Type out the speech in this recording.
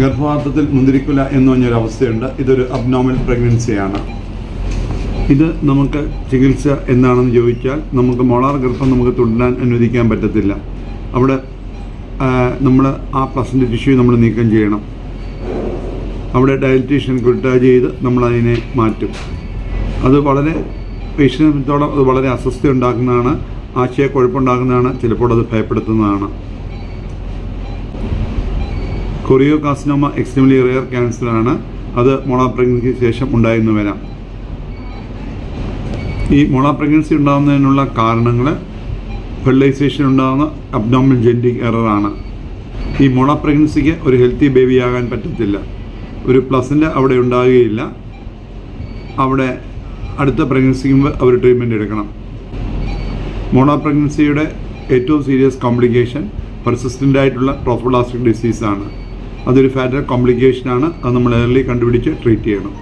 ഗർഭപാത്രത്തിൽ മുന്തിരിക്കുല എന്ന് പറഞ്ഞൊരു അവസ്ഥയുണ്ട് ഇതൊരു അബ്നോമൽ പ്രഗ്നൻസിയാണ് ഇത് നമുക്ക് ചികിത്സ എന്താണെന്ന് ചോദിച്ചാൽ നമുക്ക് മോളാർ ഗർഭം നമുക്ക് തുടരാൻ അനുവദിക്കാൻ പറ്റത്തില്ല. അവിടെ നമ്മൾ ആ പ്ലസിന്റെ ടിഷ്യൂ നമ്മൾ നീക്കം ചെയ്യണം. അവിടെ ഡയലറ്റീഷ്യൻ കുട്ടാജ് ചെയ്ത് നമ്മളതിനെ മാറ്റും. അത് വളരെ സംബന്ധിച്ചോളം അത് വളരെ അസ്വസ്ഥ ഉണ്ടാക്കുന്നതാണ് ആശയക്കുഴപ്പമുണ്ടാക്കുന്നതാണ് ചിലപ്പോൾ അത് ഭയപ്പെടുത്തുന്നതാണ്. കൊറിയോ കാസിനോമ എക്സ്ട്രീംലി റെയർ ക്യാൻസറാണ് അത് മോളാ പ്രഗ്നൻസിക്ക് ശേഷം ഉണ്ടായെന്ന് വരാം. ഈ മോളാ പ്രഗ്നൻസി ഉണ്ടാകുന്നതിനുള്ള കാരണങ്ങൾ ഫെർട്ടിലൈസേഷൻ ഉണ്ടാകുന്ന അബ്നോമൽ ജെന്റിക് എററാണ്. ഈ മോള പ്രഗ്നൻസിക്ക് ഒരു ഹെൽത്തി ബേബി ആകാൻ പറ്റത്തില്ല. ഒരു പ്ലസിന്റെ അവിടെ ഉണ്ടാകുകയില്ല അവിടെ അടുത്ത പ്രഗ്നൻസിക്ക് മുമ്പ് അവർ ട്രീറ്റ്മെന്റ് എടുക്കണം. മോണ പ്രഗ്നൻസിയുടെ ഏറ്റവും സീരിയസ് കോംപ്ലിക്കേഷൻ പെർസിസ്റ്റന്റ് ആയിട്ടുള്ള പ്രോഫോളാസ്റ്റിക് ഡിസീസാണ് അതൊരു ഫാറ്റൽ കോംപ്ലിക്കേഷനാണ് അത് നമ്മൾ ഏർലി കണ്ടുപിടിച്ച് ട്രീറ്റ് ചെയ്യണം.